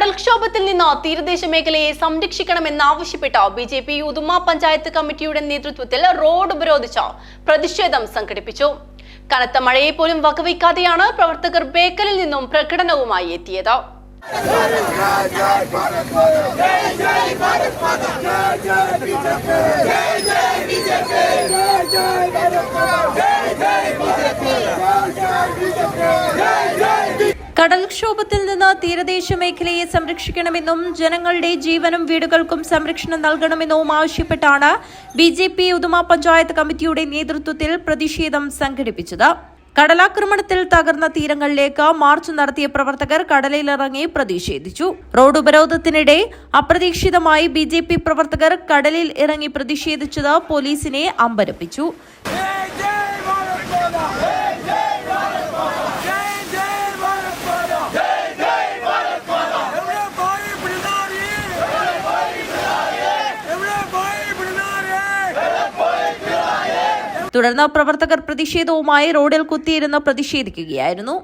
കടൽക്ഷോഭത്തിൽ നിന്ന് തീരദേശ മേഖലയെ സംരക്ഷിക്കണമെന്നാവശ്യപ്പെട്ട് B J P Uduma panchayat കമ്മിറ്റിയുടെ നേതൃത്വത്തിൽ റോഡ് ഉപരോധിച്ച് പ്രതിഷേധം സംഘടിപ്പിച്ചു. കനത്ത മഴയെ പോലും വകവയ്ക്കാതെയാണ് പ്രവർത്തകർ ബേക്കലിൽ നിന്നും പ്രകടനവുമായി എത്തിയത്. കടൽക്ഷോഭത്തിൽ നിന്ന് തീരദേശ മേഖലയെ സംരക്ഷിക്കണമെന്നും ജനങ്ങളുടെ ജീവനും വീടുകൾക്കും സംരക്ഷണം നൽകണമെന്നും ആവശ്യപ്പെട്ടാണ് B J P Uduma panchayat കമ്മിറ്റിയുടെ നേതൃത്വത്തിൽ പ്രതിഷേധം സംഘടിപ്പിച്ചത്. കടലാക്രമണത്തിൽ തകർന്ന തീരങ്ങളിലേക്ക് മാർച്ച് നടത്തിയ പ്രവർത്തകർ കടലിലിറങ്ങി പ്രതിഷേധിച്ചു. റോഡ് ഉപരോധത്തിനിടെ അപ്രതീക്ഷിതമായി ബി പ്രവർത്തകർ കടലിൽ ഇറങ്ങി പ്രതിഷേധിച്ചത് പോലീസിനെ അമ്പരപ്പിച്ചു. തുടർന്ന് പ്രവർത്തകർ പ്രതിഷേധവുമായി റോഡിൽ കുത്തിയിരുന്ന് പ്രതിഷേധിക്കുകയായിരുന്നു.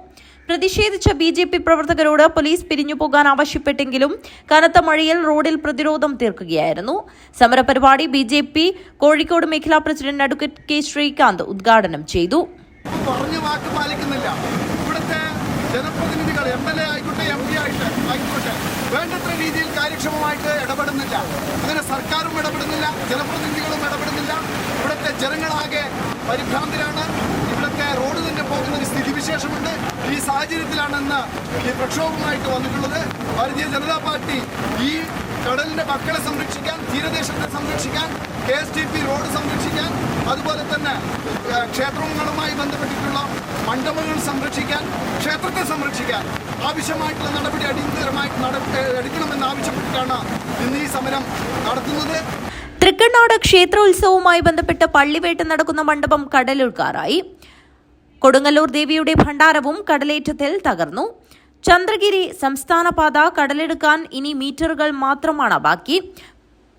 പ്രതിഷേധിച്ച ബി ജെ പി പ്രവർത്തകരോട് പോലീസ് പിരിഞ്ഞു പോകാൻ ആവശ്യപ്പെട്ടെങ്കിലും കനത്ത മഴയിൽ റോഡിൽ പ്രതിരോധം തീർക്കുകയായിരുന്നു. സമരപരിപാടി ബി ജെ പി കോഴിക്കോട് മേഖലാ പ്രസിഡന്റ് അഡ്വക്കേറ്റ് കെ ശ്രീകാന്ത് ഉദ്ഘാടനം ചെയ്തു പറഞ്ഞ വാക്ക് പാലിക്കുന്നില്ല ഇവിടുത്തെ ജനപ്രതിനിധികൾ എം എൽ എ ആയിക്കോട്ടെ എം പി ആയിട്ട് ആയിക്കോട്ടെ വേണ്ടത്ര രീതിയിൽ കാര്യക്ഷമമായിട്ട് ഇടപെടുന്നില്ല. അങ്ങനെ സർക്കാരും ഇടപെടുന്നില്ല ജനപ്രതിനിധികളും ഇടപെടുന്നില്ല. ഇവിടുത്തെ ജനങ്ങളാകെ പരിഭ്രാന്തരാണ്. ഇവിടുത്തെ റോഡ് തന്നെ പോകുന്ന ഒരു സ്ഥിതിവിശേഷമുണ്ട്. ഈ സാഹചര്യത്തിലാണ് ഇന്ന് ഈ പ്രക്ഷോഭമായിട്ട് വന്നിട്ടുള്ളത്. ഭാരതീയ ജനതാ പാർട്ടി ഈ കടലിന്റെ മക്കളെ സംരക്ഷിക്കാൻ തീരദേശത്തെ സംരക്ഷിക്കാൻ K S T P road സംരക്ഷിക്കാൻ അതുപോലെ തന്നെ ക്ഷേത്രങ്ങളുമായി ബന്ധപ്പെട്ടിട്ടുള്ള മണ്ഡപങ്ങൾ സംരക്ഷിക്കാൻ ക്ഷേത്രത്തെ സംരക്ഷിക്കാൻ ആവശ്യമായിട്ടുള്ള നടപടി അടിയന്തരമായി എടുക്കണമെന്ന് ആവശ്യപ്പെട്ടിട്ടാണ് ഇന്ന് ഈ സമരം നടത്തുന്നത്. തൃക്കണ്ണാട് ക്ഷേത്രോത്സവവുമായി ബന്ധപ്പെട്ട് പള്ളിവേട്ട് നടക്കുന്ന മണ്ഡപം കടലുൾക്കാറായി കൊടുങ്ങല്ലൂർ ദേവിയുടെ ഭണ്ഡാരവും കടലേറ്റത്തിൽ തകർന്നു. ചന്ദ്രഗിരി സംസ്ഥാന പാത കടലെടുക്കാൻ ഇനി മീറ്ററുകൾ മാത്രമാണ് ബാക്കി.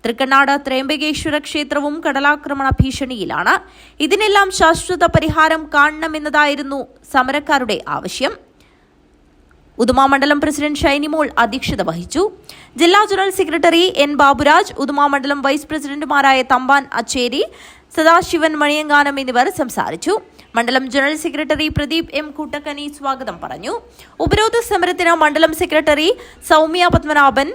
തൃക്കണ്ണാട് ത്രയംബകേശ്വര ക്ഷേത്രവും കടലാക്രമണ ഭീഷണിയിലാണ്. ഇതിനെല്ലാം ശാശ്വത പരിഹാരം കാണണമെന്നതായിരുന്നു സമരക്കാരുടെ ആവശ്യം. ഉദുമ മണ്ഡലം പ്രസിഡന്റ് ഷൈനിമോൾ അധ്യക്ഷത വഹിച്ചു. ജില്ലാ general secretary N Baburaj Uduma മണ്ഡലം വൈസ് പ്രസിഡന്റുമാരായ തമ്പാൻ അച്ചേരി സദാശിവൻ മണിയങ്കാനം എന്നിവർ സംസാരിച്ചു. മണ്ഡലം general secretary Pradeep M Koottakkani സ്വാഗതം പറഞ്ഞു. ഉപരോധ സമരത്തിന് മണ്ഡലം secretary Soumya Padmanabhan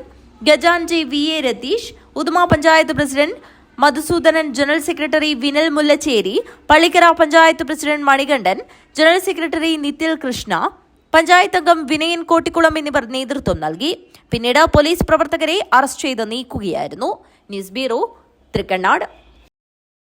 ഗജാൻജി V A Ratheesh Uduma panchayat president Madhusoodanan general secretary Vinal Mullachery Pallikkara panchayat president Manikandan general secretary Nithyal Krishna panchayat അംഗം വിനയൻ കോട്ടിക്കുളം എന്നിവർ നേതൃത്വം നൽകി. പിന്നീട് പോലീസ് പ്രവർത്തകരെ അറസ്റ്റ് ചെയ്ത് നീക്കുകയായിരുന്നു. News bureau Thrikkannad.